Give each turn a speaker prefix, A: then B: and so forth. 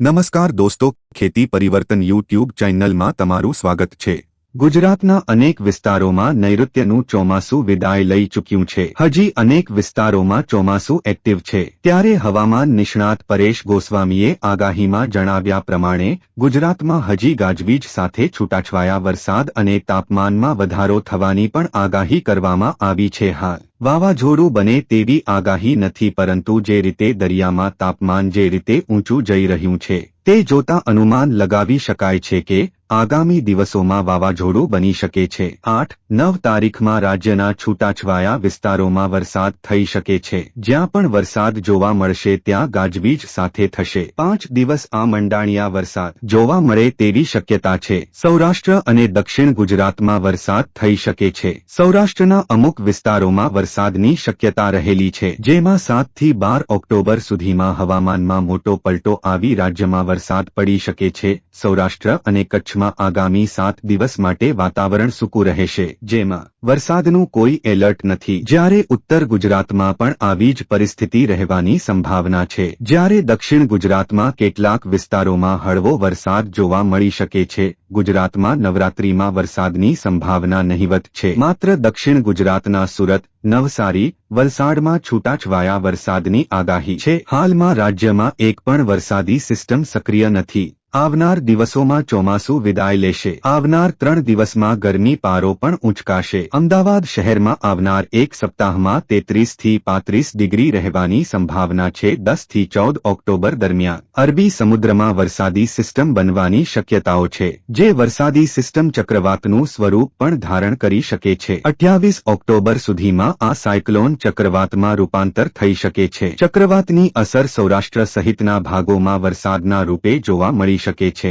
A: નમસ્કાર દોસ્તો, ખેતી પરિવર્તન યુટ્યુબ ચેનલમાં તમારું સ્વાગત છે. ગુજરાતના અનેક વિસ્તારોમાં નૈઋત્યનું ચોમાસું વિદાય લઈ ચૂક્યું છે. હજી અનેક વિસ્તારોમાં ચોમાસું એક્ટિવ છે. ત્યારે હવામાન નિષ્ણાત પરેશ ગોસ્વામીએ આગાહીમાં જણાવ્યા પ્રમાણે, ગુજરાતમાં હજી ગાજવીજ સાથે છૂટાછવાયા વરસાદ અને તાપમાનમાં વધારો થવાની પણ આગાહી કરવામાં આવી છે હાલ. વાવાઝોડું બને તેવી આગાહી નથી, પરંતુ જે રીતે દરિયામાં તાપમાન જે રીતે ઊંચું જઈ રહ્યું છે, તે જોતા અનુમાન લગાવી શકાય છે કે આગામી દિવસોમાં વાવાઝોડું બની શકે છે. આઠ, નવ તારીખમાં રાજ્યના છૂટાછવાયા વિસ્તારોમાં વરસાદ થઈ શકે છે. જ્યાં પણ વરસાદ જોવા મળશે, ત્યાં ગાજવીજ સાથે થશે. પાંચ દિવસ આ મંડાણિયા વરસાદ જોવા મળે તેવી શક્યતા છે. સૌરાષ્ટ્ર અને દક્ષિણ ગુજરાતમાં વરસાદ થઈ શકે છે. સૌરાષ્ટ્રના અમુક વિસ્તારોમાં વરસાદની શક્યતા રહેલી છે. જેમાં સાતથી બાર ઓક્ટોબર સુધીમાં હવામાનમાં મોટો પલટો આવી રાજ્યમાં વરસાદ પડી શકે છે. સૌરાષ્ટ્ર અને કચ્છમાં આગામી સાત દિવસ માટે વાતાવરણ સૂકું રહેશે. જેમાં વરસાદનું કોઈ એલર્ટ નથી. જ્યારે ઉત્તર ગુજરાતમાં પણ આવી જ પરિસ્થિતિ રહેવાની સંભાવના છે. જ્યારે દક્ષિણ ગુજરાતમાં કેટલાક વિસ્તારોમાં હળવો વરસાદ જોવા મળી શકે છે. ગુજરાતમાં નવરાત્રીમાં વરસાદની સંભાવના નહિવત છે. માત્ર દક્ષિણ ગુજરાતના સુરત, નવસારી, વલસાડમાં છૂટાછવાયા વરસાદની આગાહી છે. હાલમાં રાજ્યમાં એક પણ વરસાદી સિસ્ટમ સક્રિય નથી. આવનાર દિવસોમાં ચોમાસું વિદાય લેશે. આવનાર ત્રણ દિવસમાં ગરમી પારો પણ ઉંચકાશે. અમદાવાદ શહેરમાં આવનાર એક સપ્તાહમાં તેત્રીસથી પાંત્રીસ ડિગ્રી રહેવાની સંભાવના છે. દસથી ચૌદ ઓક્ટોબર દરમિયાન અરબી સમુદ્રમાં વરસાદી સિસ્ટમ બનવાની શક્યતાઓ છે, જે વરસાદી સિસ્ટમ ચક્રવાતનું સ્વરૂપ પણ ધારણ કરી શકે છે. અઠ્યાવીસ ઓક્ટોબર સુધીમાં આ સાયક્લોન ચક્રવાતમાં રૂપાંતર થઈ શકે છે. ચક્રવાતની અસર સૌરાષ્ટ્ર સહિતના ભાગોમાં વરસાદના રૂપે જોવા મળી શકે છે.